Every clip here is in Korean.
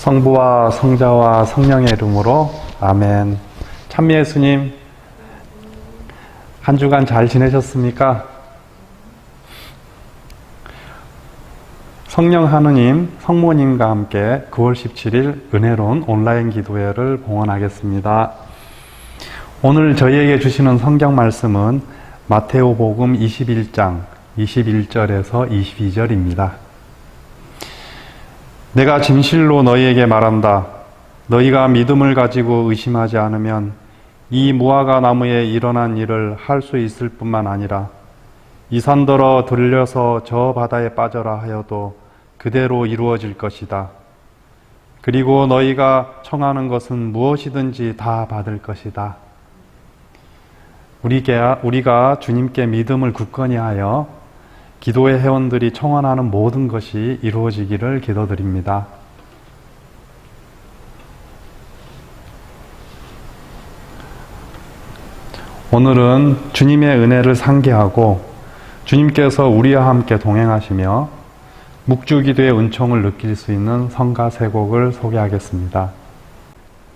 성부와 성자와 성령의 이름으로 아멘. 참미 예수님 한 주간 잘 지내셨습니까? 성령 하느님 성모님과 함께 9월 17일 은혜로운 온라인 기도회를 봉헌하겠습니다. 오늘 저희에게 주시는 성경 말씀은 마테오 복음 21장 21절에서 22절입니다. 내가 진실로 너희에게 말한다. 너희가 믿음을 가지고 의심하지 않으면 이 무화과 나무에 일어난 일을 할 수 있을 뿐만 아니라 이 산더러 들려서 저 바다에 빠져라 하여도 그대로 이루어질 것이다. 그리고 너희가 청하는 것은 무엇이든지 다 받을 것이다. 우리가 주님께 믿음을 굳건히 하여 기도의 회원들이 청원하는 모든 것이 이루어지기를 기도드립니다. 오늘은 주님의 은혜를 상기하고 주님께서 우리와 함께 동행하시며 묵주기도의 은총을 느낄 수 있는 성가 세 곡을 소개하겠습니다.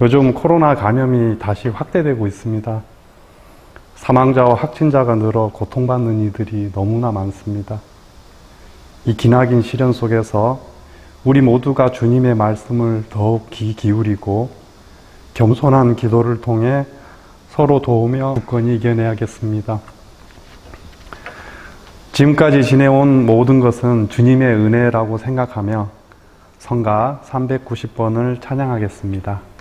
요즘 코로나 감염이 다시 확대되고 있습니다. 사망자와 확진자가 늘어 고통받는 이들이 너무나 많습니다. 이 기나긴 시련 속에서 우리 모두가 주님의 말씀을 더욱 귀 기울이고 겸손한 기도를 통해 서로 도우며 굳건히 이겨내야겠습니다. 지금까지 지내온 모든 것은 주님의 은혜라고 생각하며 성가 390번을 찬양하겠습니다.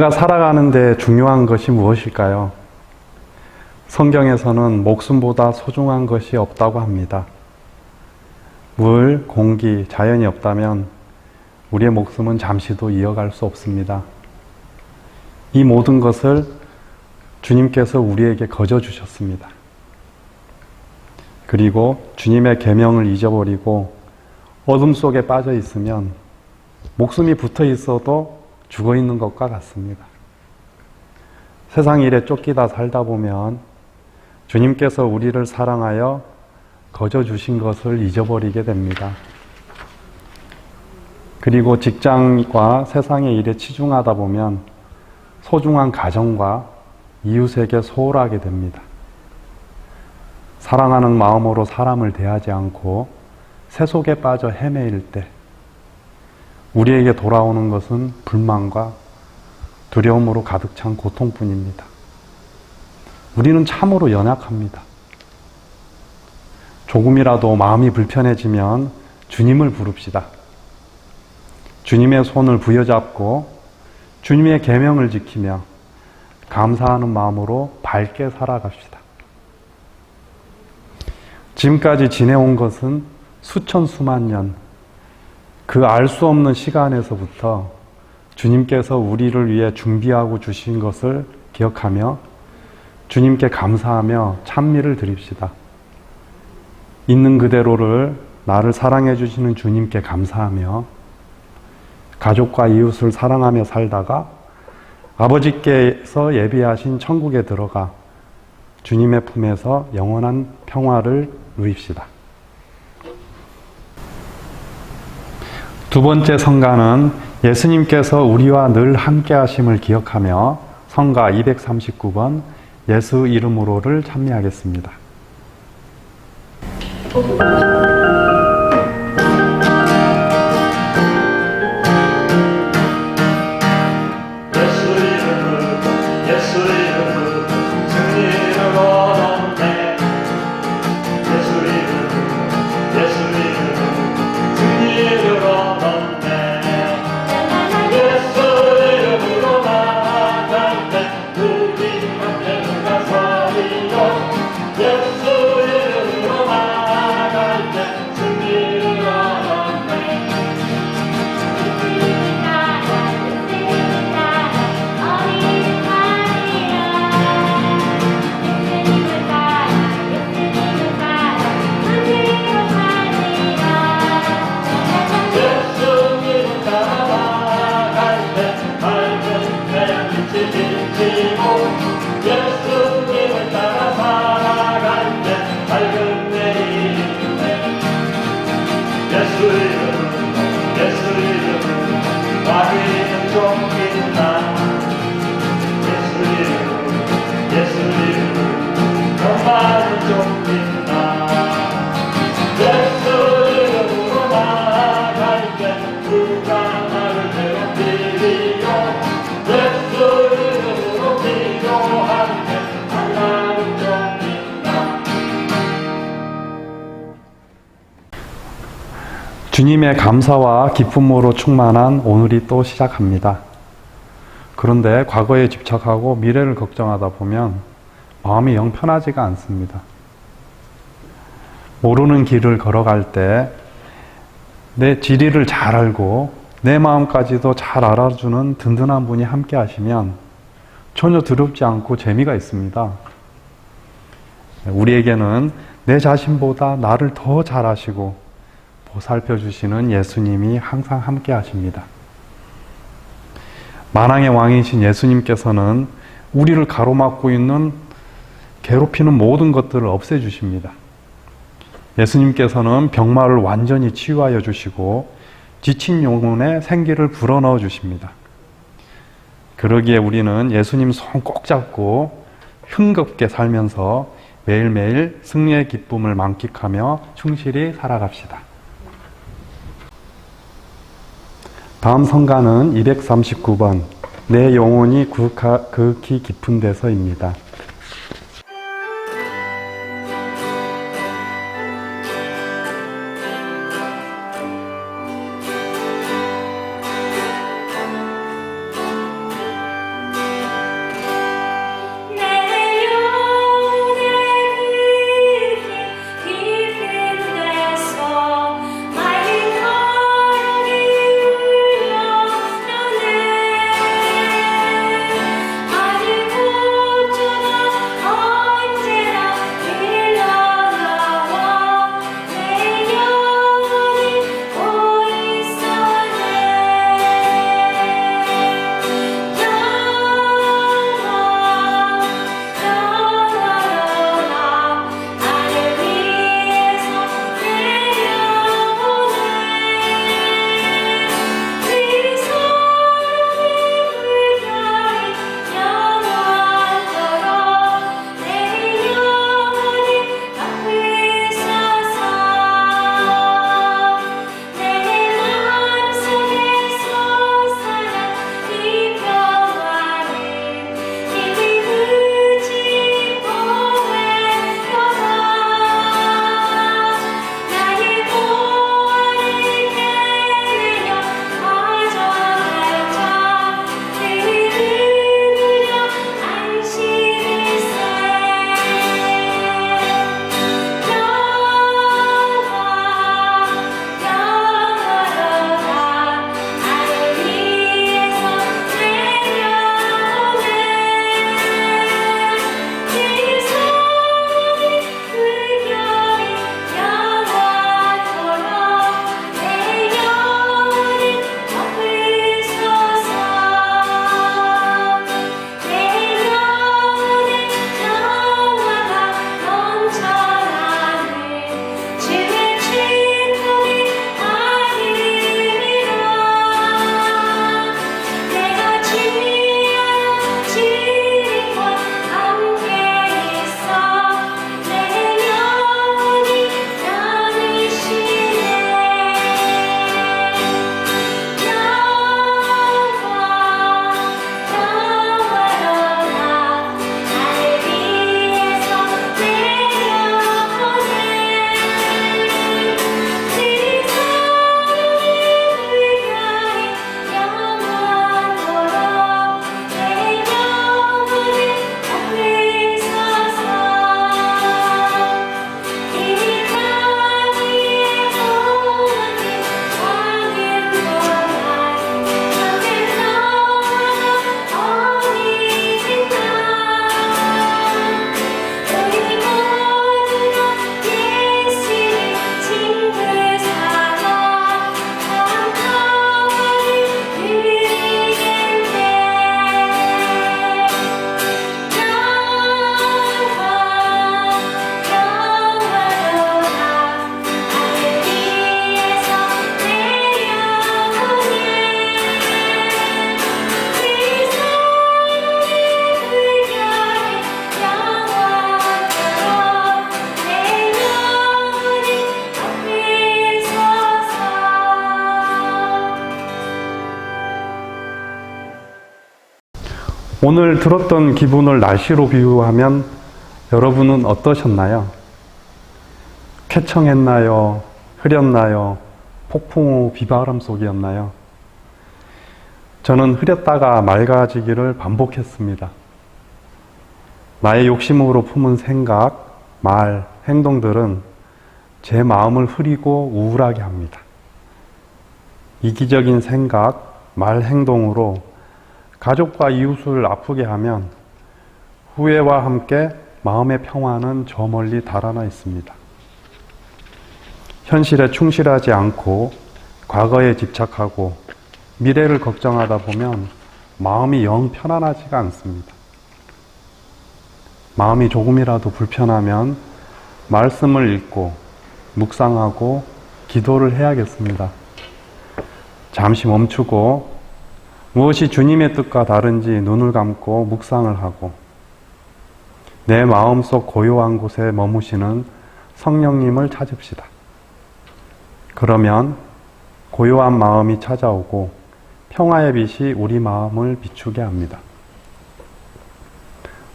우리가 살아가는데 중요한 것이 무엇일까요? 성경에서는 목숨보다 소중한 것이 없다고 합니다. 물, 공기, 자연이 없다면 우리의 목숨은 잠시도 이어갈 수 없습니다. 이 모든 것을 주님께서 우리에게 거저 주셨습니다. 그리고 주님의 계명을 잊어버리고 어둠 속에 빠져 있으면 목숨이 붙어 있어도 죽어 있는 것과 같습니다. 세상 일에 쫓기다 살다 보면 주님께서 우리를 사랑하여 거저 주신 것을 잊어버리게 됩니다. 그리고 직장과 세상의 일에 치중하다 보면 소중한 가정과 이웃에게 소홀하게 됩니다. 사랑하는 마음으로 사람을 대하지 않고 세속에 빠져 헤매일 때 우리에게 돌아오는 것은 불만과 두려움으로 가득 찬 고통뿐입니다. 우리는 참으로 연약합니다. 조금이라도 마음이 불편해지면 주님을 부릅시다. 주님의 손을 부여잡고 주님의 계명을 지키며 감사하는 마음으로 밝게 살아갑시다. 지금까지 지내온 것은 수천 수만 년, 그 알 수 없는 시간에서부터 주님께서 우리를 위해 준비하고 주신 것을 기억하며 주님께 감사하며 찬미를 드립시다. 있는 그대로를 나를 사랑해 주시는 주님께 감사하며 가족과 이웃을 사랑하며 살다가 아버지께서 예비하신 천국에 들어가 주님의 품에서 영원한 평화를 누립시다. 두 번째 성가는 예수님께서 우리와 늘 함께 하심을 기억하며 성가 239번 예수 이름으로를 찬미하겠습니다. 주님의 감사와 기쁨으로 충만한 오늘이 또 시작합니다. 그런데 과거에 집착하고 미래를 걱정하다 보면 마음이 영 편하지가 않습니다. 모르는 길을 걸어갈 때 내 지리를 잘 알고 내 마음까지도 잘 알아주는 든든한 분이 함께 하시면 전혀 두렵지 않고 재미가 있습니다. 우리에게는 내 자신보다 나를 더 잘 아시고 보살펴 주시는 예수님이 항상 함께 하십니다. 만왕의 왕이신 예수님께서는 우리를 가로막고 있는 괴롭히는 모든 것들을 없애 주십니다. 예수님께서는 병마를 완전히 치유하여 주시고 지친 영혼에 생기를 불어넣어 주십니다. 그러기에 우리는 예수님 손 꼭 잡고 흥겁게 살면서 매일매일 승리의 기쁨을 만끽하며 충실히 살아갑시다. 다음 성가는 239번 내 영혼이 극히 깊은 데서입니다. 오늘 들었던 기분을 날씨로 비유하면 여러분은 어떠셨나요? 쾌청했나요? 흐렸나요? 폭풍 후 비바람 속이었나요? 저는 흐렸다가 맑아지기를 반복했습니다. 나의 욕심으로 품은 생각, 말, 행동들은 제 마음을 흐리고 우울하게 합니다. 이기적인 생각, 말, 행동으로 가족과 이웃을 아프게 하면 후회와 함께 마음의 평화는 저 멀리 달아나 있습니다. 현실에 충실하지 않고 과거에 집착하고 미래를 걱정하다 보면 마음이 영 편안하지가 않습니다. 마음이 조금이라도 불편하면 말씀을 읽고 묵상하고 기도를 해야겠습니다. 잠시 멈추고 무엇이 주님의 뜻과 다른지 눈을 감고 묵상을 하고 내 마음속 고요한 곳에 머무시는 성령님을 찾읍시다. 그러면 고요한 마음이 찾아오고 평화의 빛이 우리 마음을 비추게 합니다.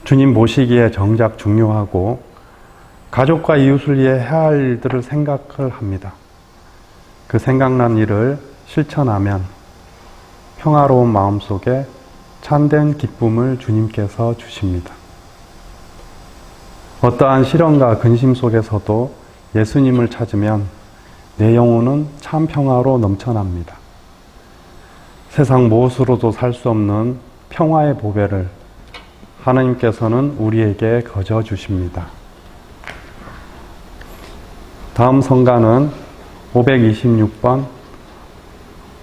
주님 모시기에 정작 중요하고 가족과 이웃을 위해 해야 할 일들을 생각을 합니다. 그 생각난 일을 실천하면 평화로운 마음 속에 참된 기쁨을 주님께서 주십니다. 어떠한 시련과 근심 속에서도 예수님을 찾으면 내 영혼은 참 평화로 넘쳐납니다. 세상 무엇으로도 살 수 없는 평화의 보배를 하나님께서는 우리에게 거저 주십니다. 다음 성가는 526번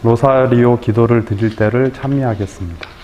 로사리오 기도를 드릴 때를 찬미하겠습니다.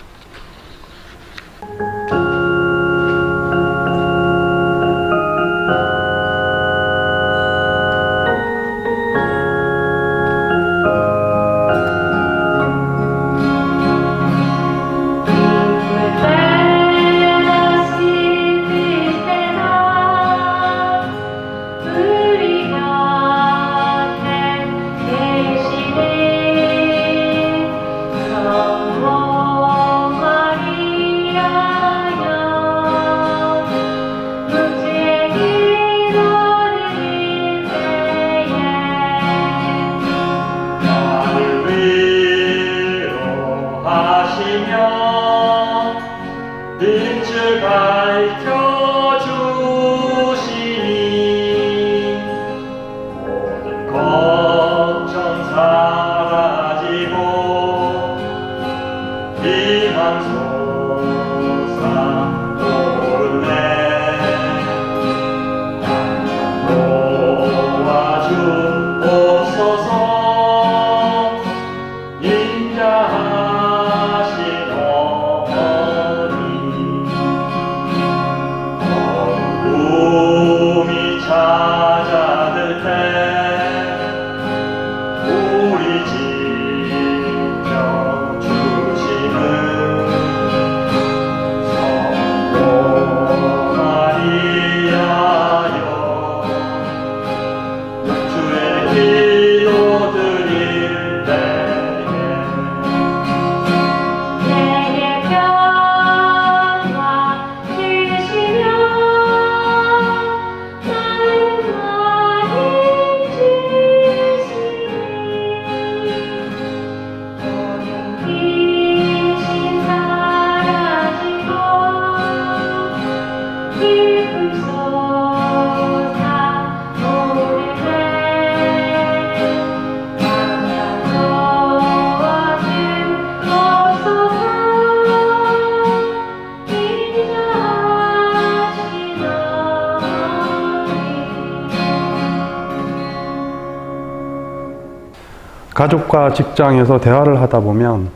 가족과 직장에서 대화를 하다 보면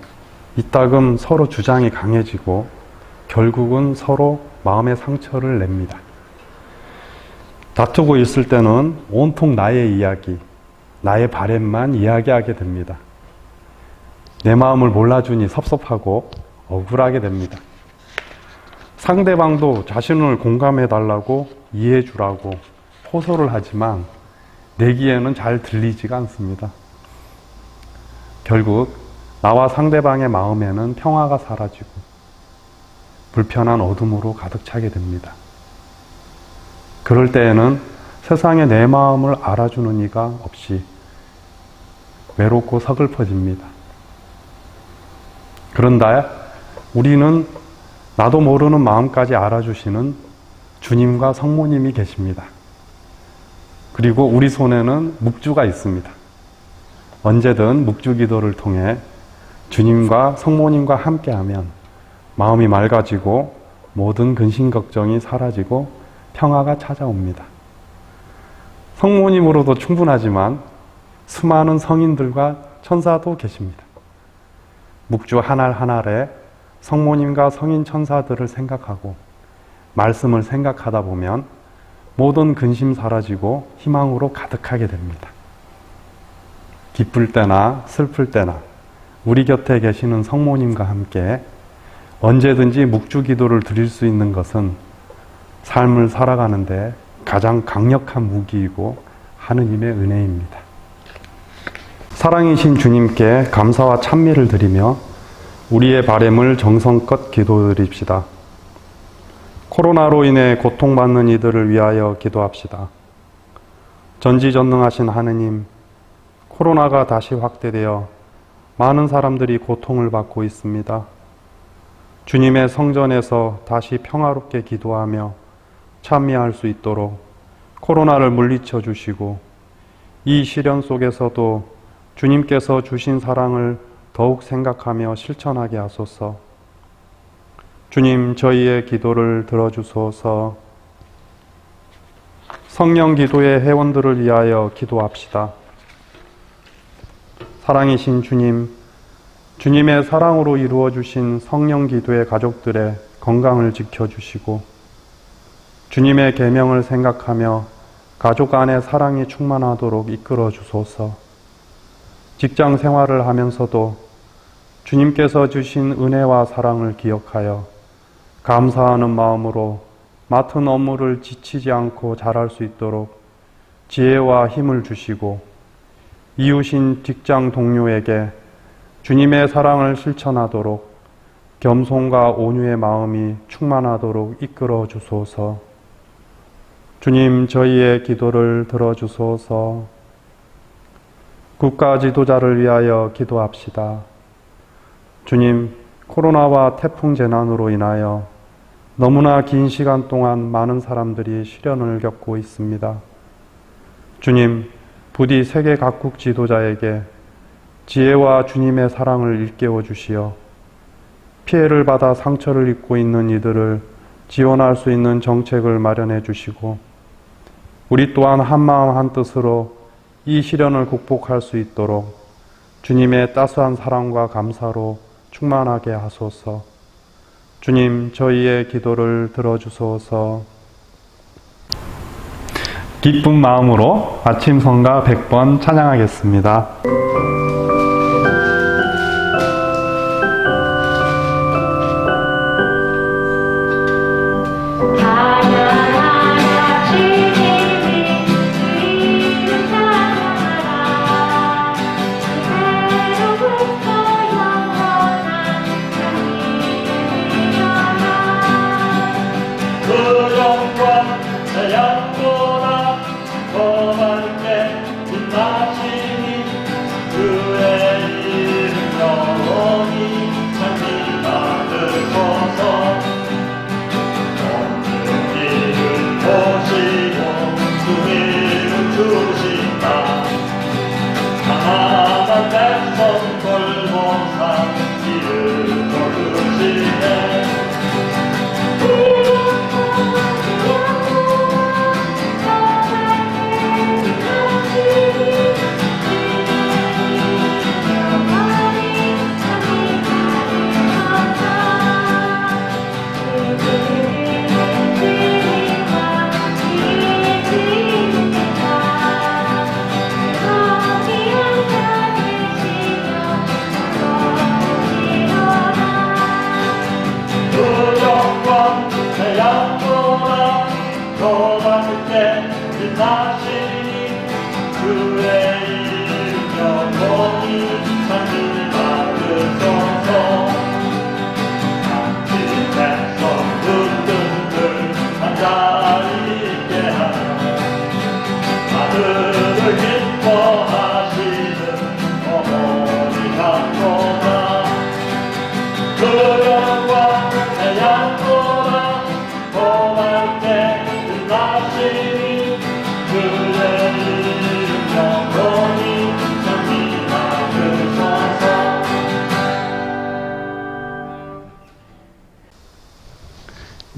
이따금 서로 주장이 강해지고 결국은 서로 마음의 상처를 냅니다. 다투고 있을 때는 온통 나의 이야기, 나의 바램만 이야기하게 됩니다. 내 마음을 몰라주니 섭섭하고 억울하게 됩니다. 상대방도 자신을 공감해 달라고 이해해 주라고 호소를 하지만 내기에는 잘 들리지가 않습니다. 결국 나와 상대방의 마음에는 평화가 사라지고 불편한 어둠으로 가득 차게 됩니다. 그럴 때에는 세상에 내 마음을 알아주는 이가 없이 외롭고 서글퍼집니다. 그런데 우리는 나도 모르는 마음까지 알아주시는 주님과 성모님이 계십니다. 그리고 우리 손에는 묵주가 있습니다. 언제든 묵주 기도를 통해 주님과 성모님과 함께하면 마음이 맑아지고 모든 근심 걱정이 사라지고 평화가 찾아옵니다. 성모님으로도 충분하지만 수많은 성인들과 천사도 계십니다. 묵주 하날 하날에 성모님과 성인 천사들을 생각하고 말씀을 생각하다 보면 모든 근심 사라지고 희망으로 가득하게 됩니다. 기쁠 때나 슬플 때나 우리 곁에 계시는 성모님과 함께 언제든지 묵주 기도를 드릴 수 있는 것은 삶을 살아가는데 가장 강력한 무기이고 하느님의 은혜입니다. 사랑이신 주님께 감사와 찬미를 드리며 우리의 바램을 정성껏 기도드립시다. 코로나로 인해 고통받는 이들을 위하여 기도합시다. 전지전능하신 하느님, 코로나가 다시 확대되어 많은 사람들이 고통을 받고 있습니다. 주님의 성전에서 다시 평화롭게 기도하며 참여할 수 있도록 코로나를 물리쳐 주시고 이 시련 속에서도 주님께서 주신 사랑을 더욱 생각하며 실천하게 하소서. 주님, 저희의 기도를 들어주소서. 성령 기도의 회원들을 위하여 기도합시다. 사랑이신 주님, 주님의 사랑으로 이루어 주신 성령 기도의 가족들의 건강을 지켜 주시고 주님의 계명을 생각하며 가족 안의 사랑이 충만하도록 이끌어 주소서. 직장 생활을 하면서도 주님께서 주신 은혜와 사랑을 기억하여 감사하는 마음으로 맡은 업무를 지치지 않고 잘할 수 있도록 지혜와 힘을 주시고 이웃인 직장 동료에게 주님의 사랑을 실천하도록 겸손과 온유의 마음이 충만하도록 이끌어 주소서. 주님, 저희의 기도를 들어 주소서. 국가 지도자를 위하여 기도합시다. 주님, 코로나와 태풍 재난으로 인하여 너무나 긴 시간 동안 많은 사람들이 시련을 겪고 있습니다. 주님, 부디 세계 각국 지도자에게 지혜와 주님의 사랑을 일깨워 주시어 피해를 받아 상처를 입고 있는 이들을 지원할 수 있는 정책을 마련해 주시고 우리 또한 한마음 한뜻으로 이 시련을 극복할 수 있도록 주님의 따스한 사랑과 감사로 충만하게 하소서. 주님, 저희의 기도를 들어주소서. 기쁜 마음으로 아침 성가 100번 찬양하겠습니다.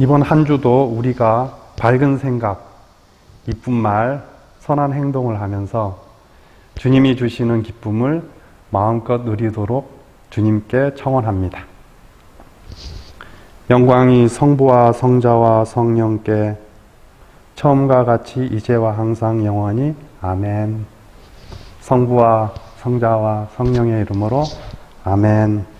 이번 한 주도 우리가 밝은 생각, 이쁜 말, 선한 행동을 하면서 주님이 주시는 기쁨을 마음껏 누리도록 주님께 청원합니다. 영광이 성부와 성자와 성령께 처음과 같이 이제와 항상 영원히 아멘. 성부와 성자와 성령의 이름으로 아멘.